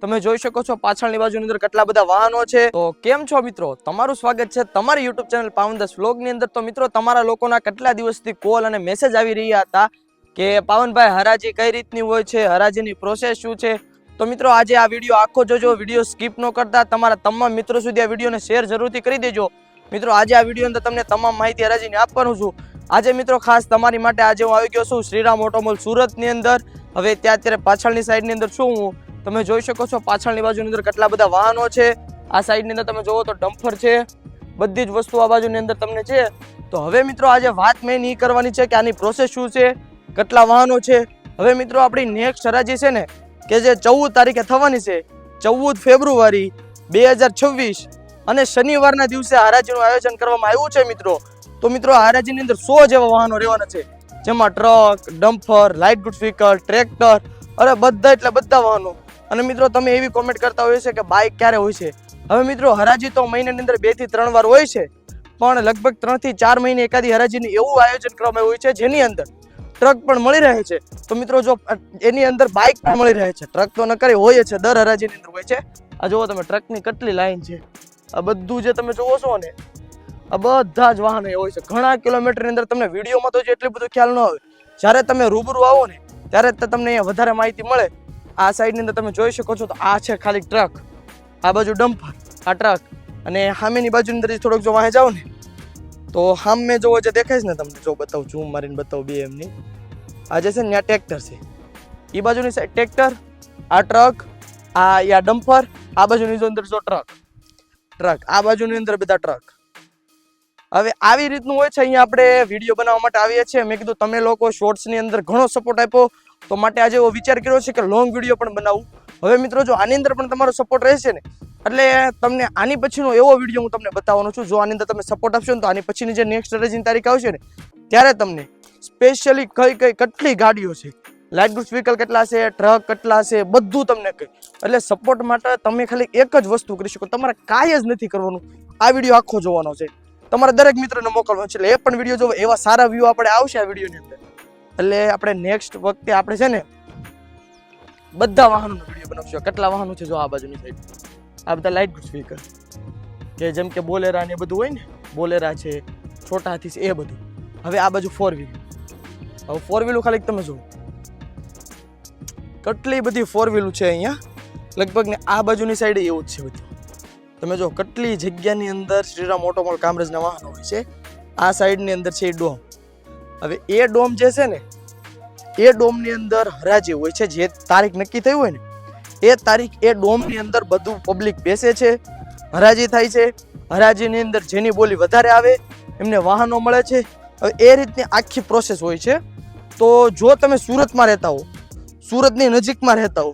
તમે જોઈ શકો છો પાછળની બાજુની અંદર કેટલા બધા વાહનો છે. તો કેમ છો મિત્રો? તમારું સ્વાગત છે તમારી યુટ્યુબ ચેનલ પાવન દસની અંદર. તો મિત્રો, તમારા લોકોના કેટલા દિવસથી કોલ અને મેસેજ આવી રહ્યા હતા કે પાવનભાઈ હરાજી કઈ રીતની હોય છે, હરાજીની પ્રોસેસ શું છે? તો મિત્રો, આજે આ વીડિયો આખો જોજો વીડિયો સ્કીપ ન કરતા. તમારા તમામ મિત્રો સુધી આ વિડીયોને શેર જરૂરથી કરી દેજો. મિત્રો, આજે આ વીડિયો અંદર તમને તમામ માહિતી હરાજીની આપવાનું છું. આજે મિત્રો, ખાસ તમારી માટે આજે હું આવી ગયો છું શ્રીરામ ઓટોમોલ સુરતની અંદર. હવે ત્યાં અત્યારે પાછળની સાઈડની અંદર શું હું. તમે જોઈ શકો છો પાછળની બાજુની અંદર કેટલા બધા વાહનો છે. આ સાઈડની અંદર તમે જોવો તો ડમ્ફર છે. બધી જ વસ્તુ આ બાજુની અંદર તમને છે. તો હવે મિત્રો આજે વાત મેં નહીં કરવાની છે કે આની પ્રોસેસ શું છે, કેટલા વાહનો છે. હવે મિત્રો આપણી નેક્સ્ટ હરાજી છે ને, કે જે ચૌદ તારીખે થવાની છે, ચૌદ ફેબ્રુઆરી બે હજાર છવ્વીસ. અને શનિવારના દિવસે હરાજીનું આયોજન કરવામાં આવ્યું છે મિત્રો. તો મિત્રો હરાજીની અંદર સો જેવા વાહનો રહેવાના છે. જેમાં truck, dumper, light good vehicle, tractor, અરે બધા એટલે બધા વાહનો. અને મિત્રો, તમે એવી કોમેન્ટ કરતા હોય છે કે બાઇક ક્યારે હોય છે? હવે મિત્રો, હરાજી તો મહિનાની અંદર બેથી ત્રણ વાર હોય છે, પણ લગભગ ત્રણથી ચાર મહિને એકાદી હરાજીનું એવું આયોજન કરવામાં હોય છે, જેની અંદર ટ્રક પણ મળી રહે છે. તો મિત્રો, જો એની અંદર બાઇક પણ મળી રહે છે. ટ્રક તો ન હોય છે, દર હરાજીની અંદર હોય છે. આ જુઓ તમે ટ્રકની કેટલી લાઈન છે. આ બધું જે તમે જુઓ છો ને, આ બધા જ વાહનો હોય છે. ઘણા કિલોમીટરની અંદર તમને વિડીયોમાં તો એટલું બધું ખ્યાલ ન આવે જ્યારે તમે રૂબરૂ આવો ને, ત્યારે તમને અહીંયા વધારે માહિતી મળે. આ સાઈડની અંદર તમે જોઈ શકો છો તો આ છે ખાલી ટ્રક આ બાજુ ડમ્પર આ ટ્રક અને સામેની બાજુની અંદર થોડોક જો વાહે જાઓ ને, તો સામે જોવો જે દેખાય છે ને તમને, જો બતાવું, ઝૂમ મારીને બતાવું બે એમની. આ જે છે ને, ત્યાં ટ્રેક્ટર છે. એ બાજુની સાઈડ ટ્રેક્ટર આ ટ્રક આ યા ડમ્પર આ બાજુની જો અંદર જો ટ્રક ટ્રક આ બાજુની અંદર બધા ટ્રક હવે આવી રીતનું હોય છે, અહીંયા આપણે વીડિયો બનાવવા માટે આવીએ છીએ. મેં કીધું, તમે લોકો શોર્ટ્સની અંદર ઘણો સપોર્ટ આપ્યો. તો માટે આજે એવો વિચાર કર્યો છે કે લોંગ વીડિયો પણ બનાવું. હવે મિત્રો જો આની અંદર પણ તમારો સપોર્ટ રહેશે ને, એટલે તમને આની પછીનો એવો વીડિયો હું તમને બતાવવાનો છું. જો આની અંદર તમે સપોર્ટ આપશો ને તો આની પછીની જે નેક્સ્ટ રજીની તારીખ આવશે ને, ત્યારે તમને સ્પેશિયલી કઈ કઈ કેટલી ગાડીઓ છે લાઇટ ગુડ્સ વ્હીકલ કેટલા છે ટ્રક કેટલા છે, બધું તમને કહે. એટલે સપોર્ટ માટે તમે ખાલી એક જ વસ્તુ કરી શકો. તમારે કાંઈ જ નથી કરવાનું. આ વીડિયો આખો જોવાનો છે. તમારા દરેક મિત્રને મોકલવાનો છે. એટલે એ પણ વીડિયો જોવો. એવા સારા વ્યૂ આપણે આવશે આ વિડીયોની અંદર. એટલે આપણે નેક્સ્ટ વખતે આપણે છે ને બધા વાહનોનો વીડિયો બનાવશું. કેટલા વાહનો છે જો આ બાજુની સાઈડ આ બધા લાઇટ સ્પીકર કે જેમ કે બોલેરા ને બધું હોય ને, બોલેરા છે છોટા હાથી છે, એ બધું. હવે આ બાજુ ફોર વ્હીલ હવે ફોર વ્હીલું ખાલી તમે જુઓ. કેટલી બધી ફોર વ્હીલું છે અહીંયા. લગભગ ને આ બાજુની સાઈડે એવું જ છે બધું. તમે જો કેટલી જગ્યાની અંદર શ્રીરામ ઓટોમોલ કામરેજના વાહનો હોય છે. આ સાઈડની અંદર છે એ ડોમ. હવે એ ડોમ જે છે ને, એ ડોમની અંદર હરાજી હોય છે, જે તારીખ નક્કી થઈ હોય ને, એ તારીખ એ ડોમની અંદર બધું પબ્લિક બેસે છે, હરાજી થાય છે, હરાજીની અંદર જેની બોલી વધારે આવે, એમને વાહનો મળે છે. હવે એ રીતની આખી પ્રોસેસ હોય છે. તો જો તમે સુરતમાં રહેતા હો, સુરતની નજીકમાં રહેતા હો,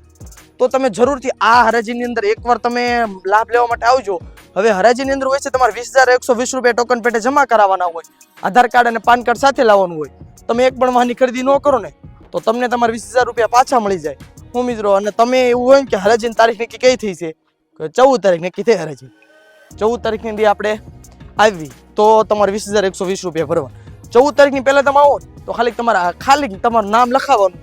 તો તમે જરૂરથી આ હરાજીની અંદર એકવાર તમે લાભ લેવા માટે આવજો. હવે હરાજીની અંદર હોય છે, તમારે વીસ હજાર એકસો વીસ રૂપિયા ટોકન પેટે જમા કરાવવાના હોય. આધાર કાર્ડ અને પાન કાર્ડ સાથે લાવવાનું હોય. તમે એક પણ વાહનની ખરીદી ન કરો ને, તો તમને તમારે વીસ હજાર રૂપિયા પાછા મળી જાય. હું મિત્રો, અને તમે એવું હોય કે હરાજીની તારીખ નક્કી કઈ થઈ છે ચૌદ તારીખ નક્કી થઈ હરાજી. ચૌદ તારીખની દી આપણે આવી, તો તમારે વીસ હજાર એકસો વીસ રૂપિયા ભરવા ચૌદ તારીખની પહેલાં તમે આવો, તો ખાલી તમારા ખાલી તમારું નામ લખાવવાનું.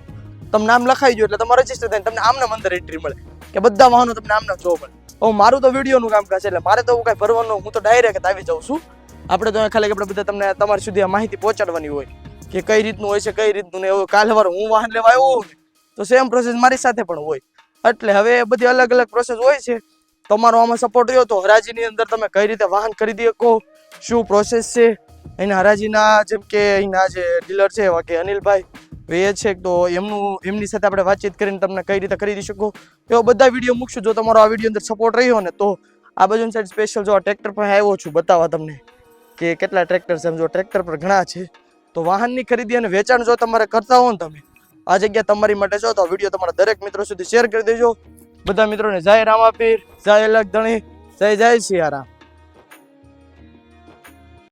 તમે નામ લખાવી ગયો એટલે તમારે રજિસ્ટર થાય તમને આમના અંદર એન્ટ્રી મળે. કે બધા વાહનો તમને આમના જોવા મળે. હવે મારું તો વિડીયોનું કામકાજ છે એટલે મારે તો કાંઈ ભરવાનું, હું તો ડાયરેક્ટ આવી જાઉં છું. આપણે તો ખાલી આપણે બધા તમને તમારી સુધી આ માહિતી પહોંચાડવાની હોય કે કઈ રીતનું હોય છે, કઈ રીતનું ને એવું. કાલે વાર હું વાહન લેવા આવ્યો તો સેમ પ્રોસેસ મારી સાથે પણ હોય. એટલે હવે બધી અલગ અલગ પ્રોસેસ હોય છે. તમારો આમાં સપોર્ટ રહ્યો તો હરાજીની અંદર તમે કઈ રીતે વાહન ખરીદી શકો, શું પ્રોસેસ છે? એના હરાજીના જેમ કે અહીંના જે ડીલર છે એવા કે અનિલભાઈ એ છે તો એમનું, એમની સાથે આપણે વાતચીત કરીને તમને કઈ રીતે ખરીદી શકો? એવા બધા વીડિયો મૂકશું. જો તમારો આ વીડિયો અંદર સપોર્ટ રહ્યો ને, તો આ બાજુ સાઈડ સ્પેશિયલ જો ટ્રેક્ટર પર આવ્યો છું, બતાવવા તમને કે કેટલા ટ્રેક્ટર છે. જો ટ્રેક્ટર પર ઘણા છે. તો વાહનની ખરીદી અને વેચાણ જો તમારે કરતા હો ને તમે, આ જગ્યા તમારી માટે છો. તો વીડિયો તમારા દરેક મિત્રો સુધી શેર કરી દેજો. બધા મિત્રોને જય રામાપીર, જય અલગ ધણી, જય જય સિયારામ